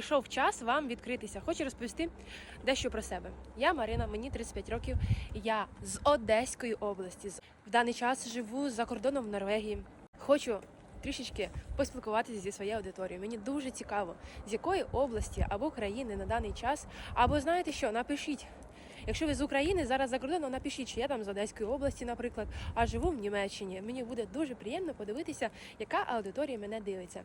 прийшов час вам відкритися. Хочу розповісти дещо про себе. Я Марина, мені 35 років. Я з Одеської області. В даний час живу за кордоном в Норвегії. Хочу трішечки поспілкуватися зі своєю аудиторією. Мені дуже цікаво, з якої області або країни на даний час, або знаєте що, напишіть. Якщо ви з України зараз за кордоном, напишіть, що я там з Одеської області, наприклад, а живу в Німеччині. Мені буде дуже приємно подивитися, яка аудиторія мене дивиться.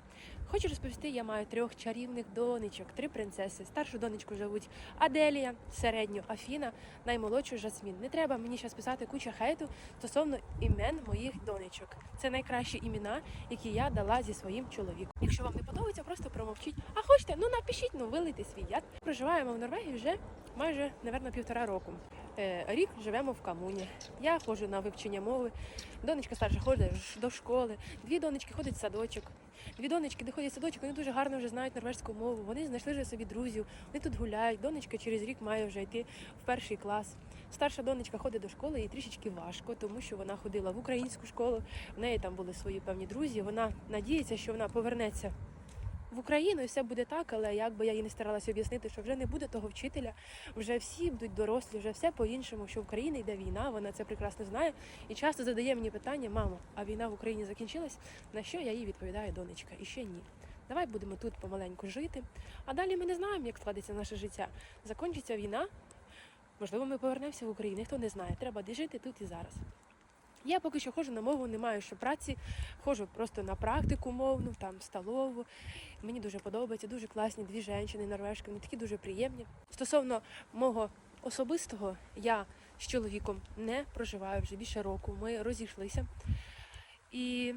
Хочу розповісти, я маю трьох чарівних донечок, три принцеси. Старшу донечку живуть Аделія, середню Афіна, наймолодшу Жасмін. Не треба мені зараз писати куча хейту стосовно імен моїх донечок. Це найкращі імена, які я дала зі своїм чоловіком. Якщо вам не подобається, просто промовчіть. А хочете, ну напишіть, ну вилийте свій яд. Проживаємо в Норвегії вже майже, напевно, півтора року. Е, Рік живемо в комуні. Я ходжу на вивчення мови. Донечка старша ходить до школи. Дві донечки ходять в садочок. Дві донечки, де ходять в садочок, вони дуже гарно вже знають норвежську мову. Вони знайшли вже собі друзів, вони тут гуляють. Донечка через рік має вже йти в перший клас. Старша донечка ходить до школи, їй трішечки важко, тому що вона ходила в українську школу. В неї там були свої певні друзі. Вона надіється, що вона повернеться в Україну і все буде так, але як би я їй не старалася об'яснити, що вже не буде того вчителя, вже всі будуть дорослі, вже все по-іншому, що в Україні йде війна, вона це прекрасно знає. І часто задає мені питання: мамо, а війна в Україні закінчилась? На що я їй відповідаю, донечка, і ще ні. Давай будемо тут помаленьку жити. А далі ми не знаємо, як складеться наше життя. Закінчиться війна. Можливо, ми повернемося в Україну, ніхто не знає. Треба жити тут і зараз. Я поки що ходжу на мову, не маю що праці, ходжу просто на практику мовну, там столову. Мені дуже подобається, дуже класні дві жінки норвежки, вони такі дуже приємні. Стосовно мого особистого, я з чоловіком не проживаю вже більше року. Ми розійшлися. І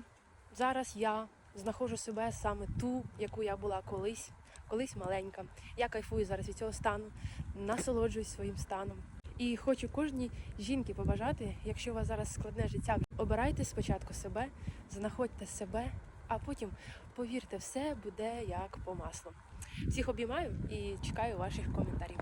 зараз я знаходжу себе саме ту, яку я була колись, колись маленька. Я кайфую зараз від цього стану, насолоджуюсь своїм станом. І хочу кожній жінці побажати, якщо у вас зараз складне життя, обирайте спочатку себе, знаходьте себе, а потім повірте, все буде як по маслу. Всіх обіймаю і чекаю ваших коментарів.